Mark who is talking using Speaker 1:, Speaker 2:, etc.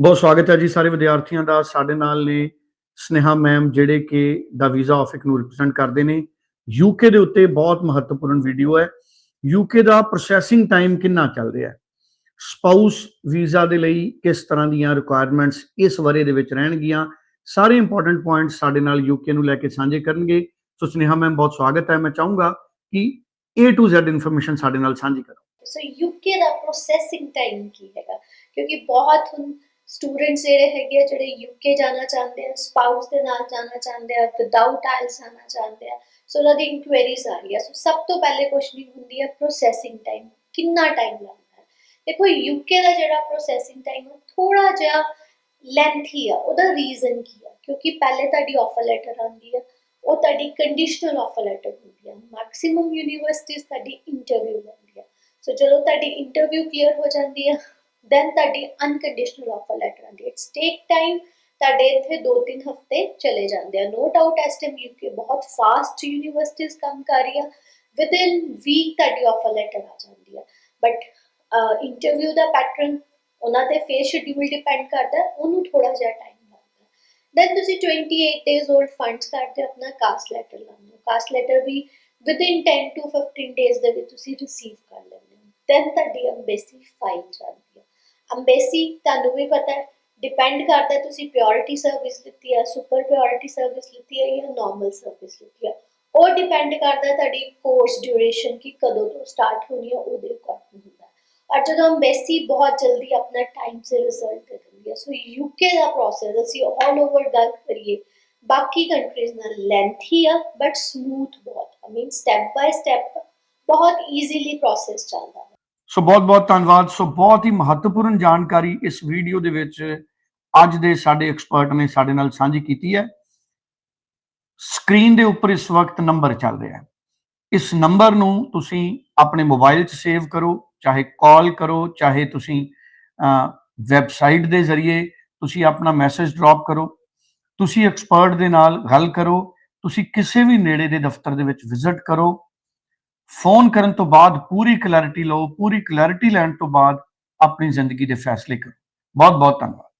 Speaker 1: ਬਹੁਤ ਸਵਾਗਤ ਹੈ ਜੀ ਸਾਰੇ ਵਿਦਿਆਰਥੀਆਂ ਦਾ। ਸਾਡੇ ਨਾਲ ਨੇ ਸਨੇਹਾ ਮੈਮ ਜਿਹੜੇ ਕਿ ਦਾ ਵੀਜ਼ਾ ਆਫਿਸ ਨੂੰ ਰਿਪਰੈਜ਼ੈਂਟ ਕਰਦੇ ਨੇ। ਯੂਕੇ ਦੇ ਉੱਤੇ ਬਹੁਤ ਮਹੱਤਵਪੂਰਨ ਵੀਡੀਓ ਹੈ। ਯੂਕੇ ਦਾ ਪ੍ਰੋਸੈਸਿੰਗ ਟਾਈਮ ਕਿੰਨਾ ਚੱਲ ਰਿਹਾ ਹੈ? ਸਪਾਊਸ ਵੀਜ਼ਾ ਦੇ ਲਈ ਕਿਸ ਤਰ੍ਹਾਂ ਦੀਆਂ ਰਿਕੁਆਇਰਮੈਂਟਸ ਇਸ ਵਰੇ ਦੇ ਵਿੱਚ ਰਹਿਣਗੀਆਂ? ਸਾਰੇ ਇੰਪੋਰਟੈਂਟ ਪੁਆਇੰਟਸ ਸਾਡੇ ਨਾਲ ਯੂਕੇ ਨੂੰ ਲੈ ਕੇ ਸਾਂਝੇ ਕਰਨਗੇ। ਸੋ ਸਨੇਹਾ ਮੈਮ, ਬਹੁਤ ਸਵਾਗਤ ਹੈ। ਮੈਂ ਚਾਹੂੰਗਾ ਕਿ A to Z ਇਨਫੋਰਮੇਸ਼ਨ ਸਾਡੇ ਨਾਲ ਸਾਂਝੀ ਕਰੋ।
Speaker 2: ਸੋ ਯੂਕੇ ਦਾ ਪ੍ਰੋਸੈਸਿੰਗ ਟਾਈਮ ਕੀ ਹੈਗਾ? ਕਿਉਂਕਿ ਬਹੁਤ ਹੁਣ ਸਟੂਡੈਂਟਸ ਜਿਹੜੇ ਹੈਗੇ ਆ, ਜਿਹੜੇ ਯੂਕੇ ਜਾਣਾ ਚਾਹੁੰਦੇ ਆ ਸਪਾਊਸ ਦੇ ਨਾਲ ਜਾਣਾ ਚਾਹੁੰਦੇ ਆ ਵਿਦਆਊਟ ਆਇਲਸ ਜਾਣਾ ਚਾਹੁੰਦੇ ਆ ਸੋ ਉਹਨਾਂ ਦੀ ਇਨਕੁਆਇਰੀਜ਼ ਆ ਰਹੀ ਆ। ਸੋ ਸਭ ਤੋਂ ਪਹਿਲੇ ਕੁਐਸਚਨਿੰਗ ਹੁੰਦੀ ਆ ਪ੍ਰੋਸੈਸਿੰਗ ਟਾਈਮ ਕਿੰਨਾ ਟਾਈਮ ਲੱਗਦਾ? ਹੈ ਦੇਖੋ ਯੂਕੇ ਦਾ ਜਿਹੜਾ ਪ੍ਰੋਸੈਸਿੰਗ ਟਾਈਮ ਆ ਥੋੜਾ ਜਿਹਾ ਲੈਂਥੀ ਆ, ਉਹਦਾ ਰੀਜ਼ਨ ਕੀ ਆ? ਕਿਉਂਕਿ ਪਹਿਲੇ ਤੁਹਾਡੀ ਆਫਰ ਲੈਟਰ ਆਉਂਦੀ ਆ, ਉਹ ਤੁਹਾਡੀ ਕੰਡੀਸ਼ਨਲ ਆਫਰ ਲੈਟਰ ਹੁੰਦੀ ਆ। ਮੈਕਸਿਮਮ ਯੂਨੀਵਰਸਿਟੀਜ਼ ਤੁਹਾਡੀ ਇੰਟਰਵਿਊ ਲੈਂਦੀ ਆ। ਸੋ ਜਦੋਂ ਤੁਹਾਡੀ ਇੰਟਰਵਿਊ ਕਲੀਅਰ ਹੋ ਜਾਂਦੀ ਆ ਦੈਨ ਤੁਹਾਡੀ ਅਨਕੰਡੀਸ਼ਨਲ ਆਫਰ ਲੈਟਰ ਆਉਂਦੀ ਹੈ। ਇਟਸ ਟੇਕ ਟਾਈਮ ਤੁਹਾਡੇ ਇੱਥੇ 2-3 ਹਫ਼ਤੇ ਚਲੇ ਜਾਂਦੇ ਆ। ਨੋ ਡਾਊਟ ਐਸਟੀਐਮ ਯੂਕੇ ਬਹੁਤ ਫਾਸਟ ਯੂਨੀਵਰਸਿਟੀਜ਼ ਕੰਮ ਕਰ ਰਹੀ ਆ। ਵਿਦਿਨ ਵੀਕ ਤੁਹਾਡੀ ਆਫਰ ਲੈਟਰ ਆ ਜਾਂਦੀ ਆ। ਬਟ ਇੰਟਰਵਿਊ ਦਾ ਪੈਟਰਨ ਉਹਨਾਂ ਦੇ ਫੇਸ ਸ਼ਡਿਊਲ ਡਿਪੈਂਡ ਕਰਦਾ, ਉਹਨੂੰ ਥੋੜਾ ਜਿਹਾ ਟਾਈਮ ਲੱਗਦਾ। ਦੈਨ ਤੁਸੀਂ 28 ਡੇਜ਼ 올ਡ ਫੰਡਸ ਕਰਦੇ ਆਪਣਾ ਕਾਸਟ ਲੈਟਰ ਲਾਉਂਦੇ ਹੋ। ਕਾਸਟ ਲੈਟਰ ਵੀ ਵਿਦਿਨ 10 ਟੂ 15 ਡੇਜ਼ ਦੇ ਵਿੱਚ ਤੁਸੀਂ ਰਿਸੀਵ ਕਰ ਲੈਂਦੇ ਹੋ। ਦੈਨ ਤੁਹਾਡੀ ਅੰਬੈਸੀ ਫਾਈਲ ਜਾਂਦੀ ਅੰਬੈਸੀ, ਤੁਹਾਨੂੰ ਵੀ ਪਤਾ ਹੈ ਡਿਪੈਂਡ ਕਰਦਾ ਤੁਸੀਂ ਪਿਓਰਿਟੀ ਸਰਵਿਸ ਲਿੱਤੀ ਹੈ ਸੁਪਰ ਪਿਓਰਿਟੀ ਸਰਵਿਸ ਲਿੱਤੀ ਹੈ ਜਾਂ ਨਾਰਮਲ ਸਰਵਿਸ ਲਿੱਤੀ ਆ ਉਹ ਡਿਪੈਂਡ ਕਰਦਾ ਤੁਹਾਡੀ ਕੋਰਸ ਡਿਊਰੇਸ਼ਨ ਕੀ ਕਦੋਂ ਤੋਂ ਸਟਾਰਟ ਹੋਣੀ ਹੈ, ਉਹਦੇ ਅਕੋਰਡਿੰਗ ਹੁੰਦਾ ਔਰ ਜਦੋਂ ਅੰਬੈਸੀ ਬਹੁਤ ਜਲਦੀ ਆਪਣਾ ਟਾਈਮ ਸੇ ਰਿਜ਼ਲਟ ਦੇ ਦਿੰਦੀ ਹੈ ਸੋ ਯੂਕੇ ਦਾ ਪ੍ਰੋਸੈਸ ਅਸੀਂ ਆਲ ਓਵਰ ਗੱਲ ਕਰੀਏ, ਬਾਕੀ ਕੰਟਰੀਜ਼ ਨਾਲ ਲੈਂਥੀ ਆ ਬਟ ਸਮੂਥ ਬਹੁਤ I mean step by step ਬਹੁਤ ਈਜ਼ੀਲੀ ਪ੍ਰੋਸੈਸ ਚੱਲਦਾ ਹੈ
Speaker 1: ਸੋ ਬਹੁਤ ਬਹੁਤ ਧੰਨਵਾਦ। ਸੋ ਬਹੁਤ ਹੀ ਮਹੱਤਵਪੂਰਨ ਜਾਣਕਾਰੀ ਇਸ ਵੀਡੀਓ ਦੇ ਵਿੱਚ ਅੱਜ ਦੇ ਸਾਡੇ ਐਕਸਪਰਟ ਨੇ ਸਾਡੇ ਨਾਲ ਸਾਂਝੀ ਕੀਤੀ ਹੈ। ਸਕਰੀਨ ਦੇ ਉੱਪਰ ਇਸ ਵਕਤ ਨੰਬਰ ਚੱਲ ਰਿਹਾ ਹੈ। ਇਸ ਨੰਬਰ ਨੂੰ ਤੁਸੀਂ ਆਪਣੇ ਮੋਬਾਈਲ 'ਚ ਸੇਵ ਕਰੋ, ਚਾਹੇ ਕਾਲ ਕਰੋ, ਚਾਹੇ ਤੁਸੀਂ ਵੈਬਸਾਈਟ ਦੇ ਜ਼ਰੀਏ ਤੁਸੀਂ ਆਪਣਾ ਮੈਸੇਜ ਡ੍ਰੌਪ ਕਰੋ। ਤੁਸੀਂ ਐਕਸਪਰਟ ਦੇ ਨਾਲ ਗੱਲ ਕਰੋ। ਤੁਸੀਂ ਕਿਸੇ ਵੀ ਨੇੜੇ ਦੇ ਦਫ਼ਤਰ ਦੇ ਵਿੱਚ ਵਿਜ਼ਿਟ ਕਰੋ। ਫੋਨ ਕਰਨ ਤੋਂ ਬਾਅਦ ਪੂਰੀ ਕਲੈਰਿਟੀ ਲਓ, ਪੂਰੀ ਕਲੈਰਿਟੀ ਲੈਣ ਤੋਂ ਬਾਅਦ ਆਪਣੀ ਜ਼ਿੰਦਗੀ ਦੇ ਫੈਸਲੇ ਕਰੋ। ਬਹੁਤ ਬਹੁਤ ਧੰਨਵਾਦ।